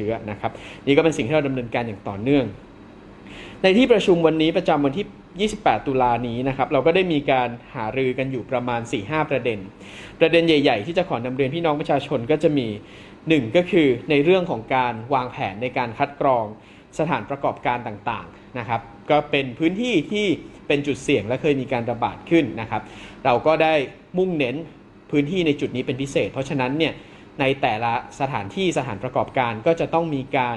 ชื้อนะครับ นี่ก็เป็นสิ่งที่เราดำเนินการอย่างต่อเนื่อง ในที่ประชุมวันนี้ประจำวันที่ 28 ตุลานี้นะครับ เราก็ได้มีการหารือกันอยู่ประมาณ 4-5 ประเด็น ประเด็นใหญ่ ๆ ที่จะขอนำเรียนพี่น้องประชาชนก็จะมี 1 ก็คือในเรื่องของการวางแผนในการคัดกรองสถานประกอบการต่างๆนะครับ ก็เป็นพื้นที่ที่เป็นจุดเสี่ยงและเคยมีการระบาดขึ้นนะครับ เราก็ได้มุ่งเน้นพื้นที่ในจุดนี้เป็นพิเศษ เพราะฉะนั้นเนี่ย ในแต่ละสถานที่สถานประกอบการก็จะต้องมีการ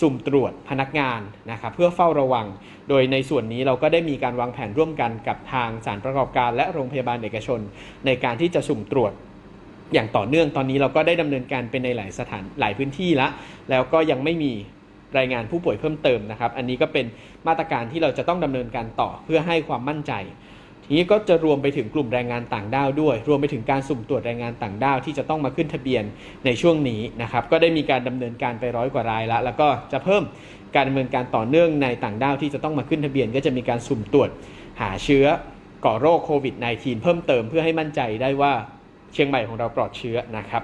สุ่มตรวจพนักงานนะครับเพื่อเฝ้าระวัง โดยในส่วนนี้เราก็ได้มีการวางแผนร่วมกันกับทางสถานประกอบการ และโรงพยาบาลเอกชน ในการที่จะสุ่มตรวจอย่างต่อเนื่องตอนนี้เราก็ได้ดำเนินการเป็นในหลายสถานหลายพื้นที่ละ แล้วก็ยังไม่มีรายงานผู้ป่วยเพิ่มเติมนะครับ อันนี้ก็เป็นมาตรการที่เราจะต้องดำเนินการต่อเพื่อให้ความมั่นใจ ทีนี้ก็จะรวมไปถึงกลุ่มแรงงานต่างด้าวด้วย รวมไปถึงการสุ่มตรวจแรงงานต่างด้าวที่จะต้องมาขึ้นทะเบียนในช่วงนี้นะครับ ก็ได้มีการดำเนินการไปร้อยกว่ารายละ แล้วก็จะเพิ่มการดำเนินการต่อเนื่องในต่างด้าวที่จะต้องมาขึ้นทะเบียน ก็จะมีการสุ่มตรวจหาเชื้อก่อโรคโควิด -19 เพิ่มเติมเพื่อให้มั่นใจได้ว่าเชียงใหม่ของเราปลอดเชื้อนะครับ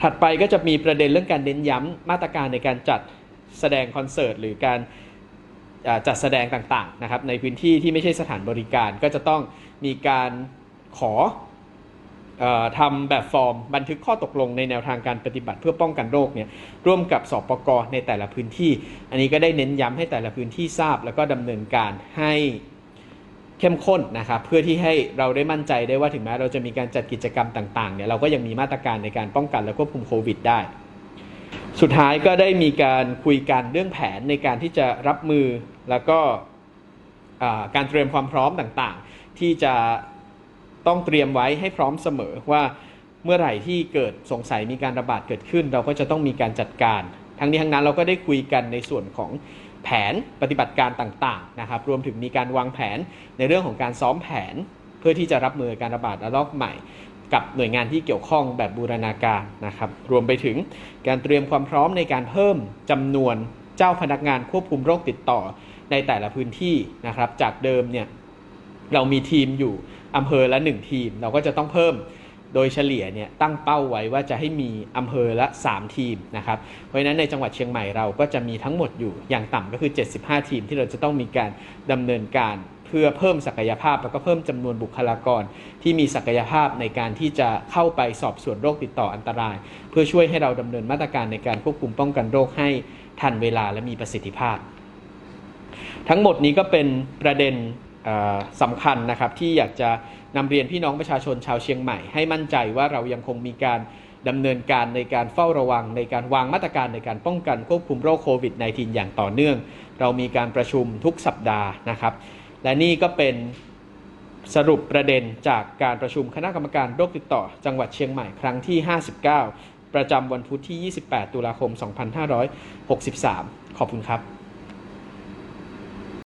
ถัดไปก็จะมีประเด็นเรื่องการเน้นย้ำมาตรการในการจัดแสดงคอนเสิร์ตหรือการ จัดแสดงต่างๆนะครับในพื้นที่ที่ไม่ใช่สถานบริการก็จะต้องมีการขออทำแบบฟอร์มบันทึกข้อตกลงในแนวทางการปฏิบัติเพื่อป้องกันโรคเนี่ยร่วมกับสปกในแต่ละพื้นที่ อันนี้ก็ได้เน้นย้ำให้แต่ละพื้นที่ทราบ แล้วก็ดำเนินการให้เข้มข้นนะครับเพื่อที่ให้เราได้มั่นใจได้ว่าถึงแม้เราจะมีการจัดกิจกรรมต่างๆเนี่ยเราก็ยังมีมาตรการในการป้องกันและควบคุมโควิดได้ สุดท้ายก็ได้มีการคุยกันเรื่องแผนในการที่จะรับมือ แล้วก็การเตรียมความพร้อมต่างๆ ที่จะต้องเตรียมไว้ให้พร้อมเสมอว่าเมื่อไหร่ที่เกิดสงสัยมีการระบาดเกิดขึ้น เราก็จะต้องมีการจัดการ ทั้งนี้ทั้งนั้นเราก็ได้คุยกันในส่วนของแผนปฏิบัติการต่างๆนะครับรวมถึงมีการวางแผนในเรื่องของการซ้อมแผน เพื่อที่จะรับมือการระบาดระลอกใหม่ กับหน่วยงานที่เกี่ยวข้องแบบบูรณาการนะครับรวมไปถึงการเตรียมความพร้อมในการเพิ่มจำนวนเจ้าพนักงานควบคุมโรคติดต่อ ในแต่ละพื้นที่นะครับ จากเดิมเนี่ยเรามีทีมอยู่อำเภอละ 1 ทีม เราก็จะต้องเพิ่มโดยเฉลี่ยเนี่ยตั้งเป้าไว้ว่าจะให้มีอำเภอละ 3 ทีมนะครับ เพราะฉะนั้นในจังหวัดเชียงใหม่เราก็จะมีทั้งหมดอยู่อย่างต่ำก็คือ 75 ทีมที่เราจะต้องมีการดำเนินการเพื่อเพิ่มศักยภาพ แล้วก็เพิ่มจำนวนบุคลากร ที่มีศักยภาพในการที่จะเข้าไปสอบสวนโรคติดต่ออันตราย เพื่อช่วยให้เราดำเนินมาตรการในการควบคุมป้องกันโรคให้ทันเวลาและมีประสิทธิภาพ ทั้งหมดนี้ก็เป็นประเด็นสำคัญนะครับที่อยากจะนำเรียนพี่น้องประชาชนชาวเชียงใหม่ ให้มั่นใจว่าเรายังคงมีการดำเนินการในการเฝ้าระวัง ในการวางมาตรการในการป้องกันควบคุมโรคโควิด -19 อย่างต่อเนื่อง เรามีการประชุมทุกสัปดาห์นะครับ และนี่ก็เป็นสรุปประเด็นจากการประชุมคณะกรรมการโรคติดต่อ จังหวัดเชียงใหม่ครั้งที่ 59 ประจำวันพุธที่ 28 ตุลาคม 2563 ขอบคุณครับ